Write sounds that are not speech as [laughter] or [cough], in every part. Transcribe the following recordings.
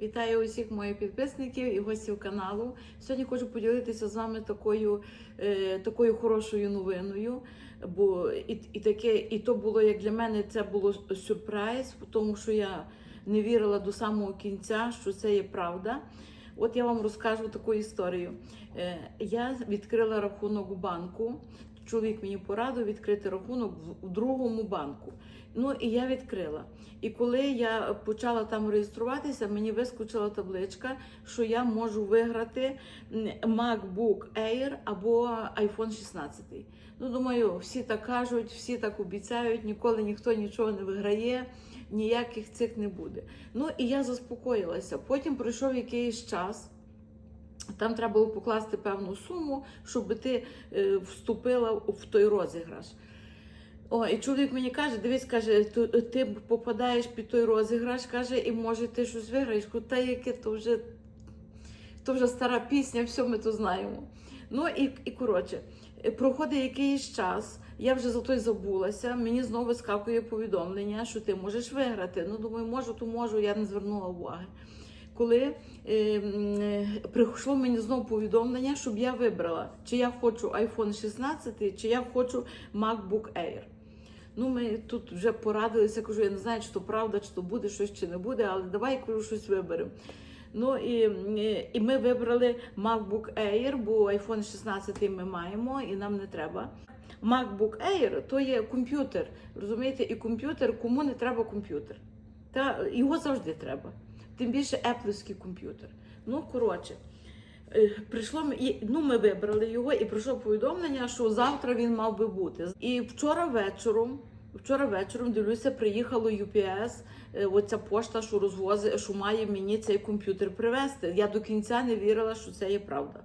Вітаю усіх моїх підписників і гостів каналу. Сьогодні хочу поділитися з вами такою, е, такою хорошою новиною. Бо і, і таке, і то було як для мене, це було сюрприз, тому що я не вірила до самого кінця, що це є правда. От я вам розкажу таку історію. Е, я відкрила рахунок у банку. Чоловік мені порадив відкрити рахунок в- другому банку. Ну і я відкрила. І коли я почала там реєструватися, мені вискочила табличка, що я можу виграти MacBook Air або iPhone 16. Ну, думаю, всі так кажуть, всі так обіцяють, ніколи ніхто нічого не виграє, ніяких цих не буде. Ну і я заспокоїлася. Потім пройшов якийсь час. Там треба було покласти певну суму, щоб ти е, вступила в той розіграш. О, і чоловік мені каже: дивись, каже, «ту- ти попадаєш під той розіграш, каже, і може ти щось виграєш. Та яке то вже, то вже стара пісня, все ми то знаємо. Ну і, і коротше, е, проходить якийсь час, я вже за той забулася. Мені знову вискакує повідомлення, що ти можеш виграти. Ну, думаю, можу, то можу, я не звернула уваги. Коли е, е, прийшло мені знову повідомлення, щоб я вибрала, чи я хочу iPhone 16, чи я хочу MacBook Air. Ну, ми тут вже порадилися, кажу, я не знаю, чи то правда, чи то буде щось, чи не буде, але давай кажу, щось виберемо. Ну і, і ми вибрали MacBook Air, бо iPhone 16 ми маємо і нам не треба. MacBook Air то є комп'ютер. Розумієте, і комп'ютер, кому не треба комп'ютер. Та його завжди треба. Тим більше еплівський комп'ютер. Ну, коротше, е, прийшло і, ну, ми вибрали його, і прийшло повідомлення, що завтра він мав би бути. І вчора вечором, вчора вечором дивлюся, приїхало UPS, е, оця пошта, що розвозить, що має мені цей комп'ютер привезти. Я до кінця не вірила, що це є правда.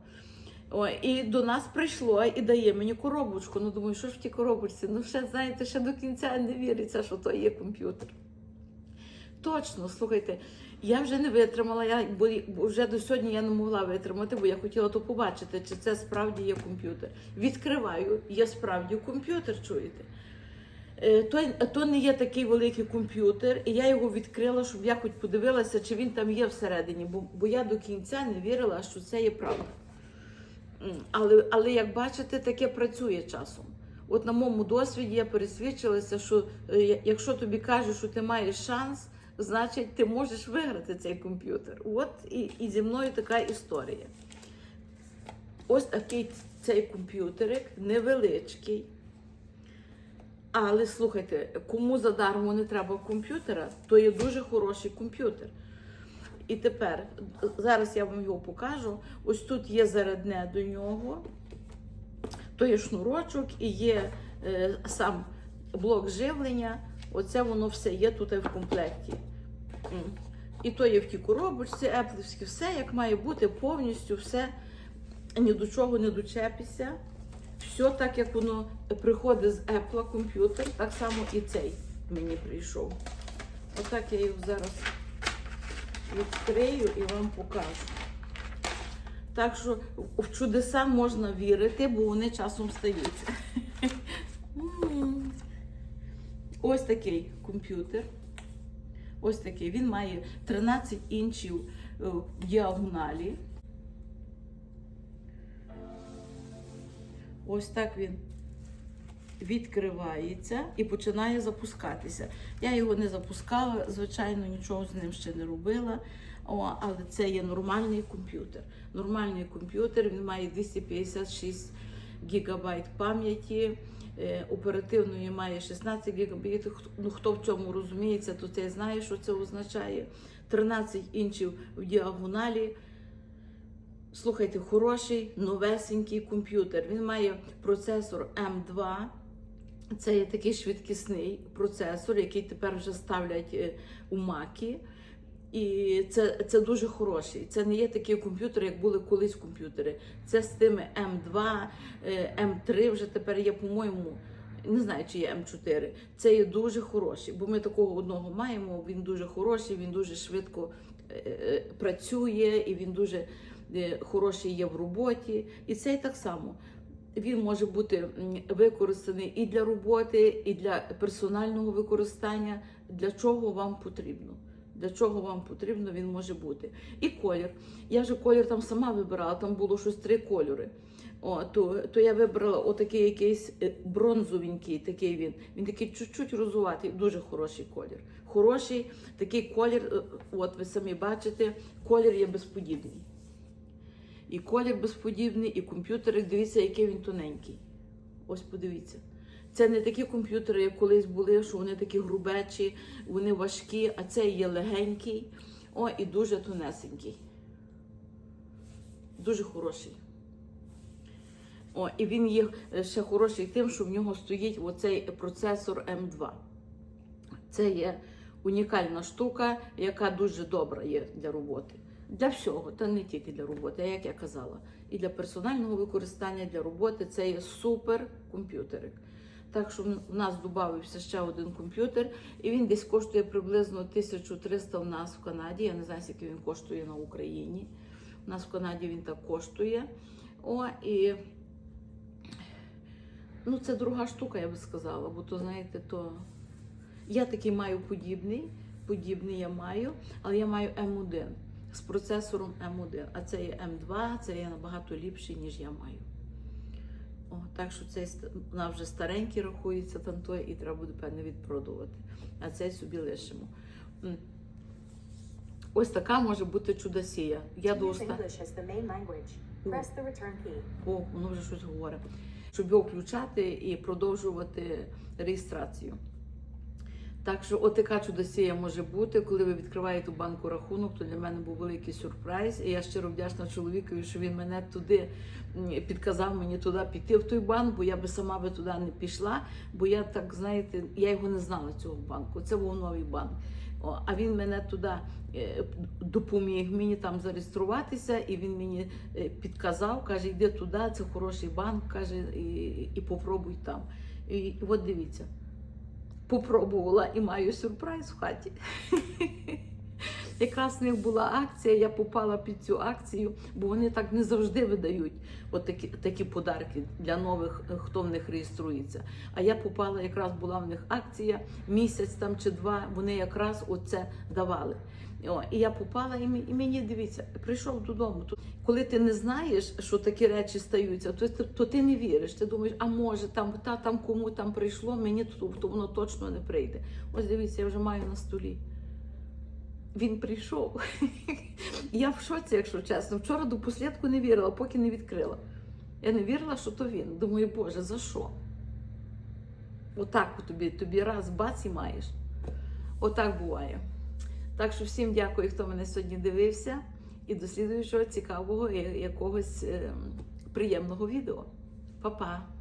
О, і до нас прийшло і дає мені коробочку. Ну думаю, що ж в тій коробочці? Ну ще знаєте, ще до кінця не віриться, що то є комп'ютер. Точно, слухайте, я вже не витримала, я, бо, вже до сьогодні я не могла витримати, бо я хотіла то побачити, чи це справді є комп'ютер. Відкриваю, є справді комп'ютер, чуєте? Е, То, то не є такий великий комп'ютер, і я його відкрила, щоб я хоч подивилася, чи він там є всередині, бо, бо я до кінця не вірила, що це є правда. Але, але як бачите, таке працює часом. От на моєму досвіді я пересвідчилася, що е, якщо тобі кажуть, що ти маєш шанс, значить ти можеш виграти цей комп'ютер. От і, і зі мною така історія. Ось такий цей комп'ютерик невеличкий. Але слухайте, кому задармо не треба комп'ютера, то є дуже хороший комп'ютер. І тепер, зараз я вам його покажу. Ось тут є зарядне до нього, то є шнурочок і є е, сам блок живлення. Оце воно все є тут в комплекті. І то є в тій коробочці, еплівські, все як має бути, повністю все, ні до чого не дочепися. Все так, як воно приходить з Apple комп'ютер, так само і цей мені прийшов. Отак я його зараз відкрию і вам покажу. Так що в чудеса можна вірити, бо вони часом стаються. М. Ось такий комп'ютер. Ось такий. Він має 13 інчів е, в діагоналі. Ось так він відкривається і починає запускатися. Я його не запускала, звичайно, нічого з ним ще не робила. О, але це є нормальний комп'ютер. Нормальний комп'ютер, він має 256 гігабайт пам'яті, е, оперативної має 16 гігабайт. Ну, хто в цьому розуміється, то це знає, що це означає. 13 інчів в діагоналі. Слухайте, хороший новесенький комп'ютер. Він має процесор М2. Це є такий швидкісний процесор, який тепер вже ставлять е, у Макі. І це, це дуже хороший. Це не є такий комп'ютер, як були колись комп'ютери. Це з тими М2, е, М3 вже тепер є, по-моєму, не знаю, чи є М4. Це є дуже хороший, бо ми такого одного маємо. Він дуже хороший, він дуже швидко е, е, працює і він дуже хороший є в роботі. І цей так само. Він може бути використаний і для роботи, і для персонального використання, для чого вам потрібно. Для чого вам потрібно, він може бути. І колір. Я вже колір там сама вибирала, там було щось три кольори. О, то, то я вибрала отакий якийсь е, бронзовенький, такий він. Він такий чуть-чуть розуватий, дуже хороший колір. Хороший такий колір, е, от ви самі бачите, колір є безподібний. І колір безподібний, і комп'ютерик, дивіться, який він тоненький. Ось подивіться. Це не такі комп'ютери, як колись були, що вони такі грубечі, вони важкі, а це є легенький, о, і дуже тонесенький. Дуже хороший. О, і він є е, ще хороший тим, що в нього стоїть оцей процесор М2. Це є унікальна штука, яка дуже добра є для роботи. Для всього, та не тільки для роботи, а як я казала. І для персонального використання, для роботи це є супер комп'ютерик. Так що в нас додався ще один комп'ютер, і він десь коштує приблизно 1300 у нас в Канаді. Я не знаю, скільки він коштує на Україні. У нас в Канаді він так коштує. О, і ну, це друга штука, я би сказала, бо то, знаєте, то я такий маю подібний, подібний я маю, але я маю М1 з процесором М1. А це є М2, це є набагато ліпший, ніж я маю. О, так що цей вона вже старенький рахується там той, і треба буде певне відпродувати. А цей собі лишимо. Ось така може бути чудосія. Я до Use оста... English as the main language. Press the return key. О, воно вже щось говорить. Щоб його включати і продовжувати реєстрацію. Так що от така чудосія може бути, коли ви відкриваєте банку рахунок, то для мене був великий сюрприз. І я щиро вдячна чоловікові, що він мене туди підказав мені туди піти в той банк, бо я би сама би туди не пішла, бо я так, знаєте, я його не знала цього банку. Це був новий банк. А він мене туди е, допоміг мені там зареєструватися, і він мені е, підказав, каже, йди туди, це хороший банк, каже, і, і попробуй там. І, і от дивіться, попробувала і маю сюрприз в хаті. [laughs] Якраз в них була акція, я попала під цю акцію, бо вони так не завжди видають от такі, такі подарки для нових, е, хто в них реєструється. А я попала, якраз була в них акція місяць там чи два. Вони якраз оце давали. О, і я попала, і мені, дивіться, прийшов додому. Коли ти не знаєш, що такі речі стаються, то, то, то ти не віриш. Ти думаєш, а може там та там кому там прийшло, мені то, то воно точно не прийде. Ось дивіться, я вже маю на столі. Він прийшов. [laughs] Я в шоці, якщо чесно. Вчора до послідку не вірила, поки не відкрила. Я не вірила, що то він. Думаю, Боже, за що? Отак от тобі, тобі раз бац і маєш. Отак буває. Так що всім дякую, хто мене сьогодні дивився. І до слідуючого цікавого якогось ем, приємного відео. Па-па!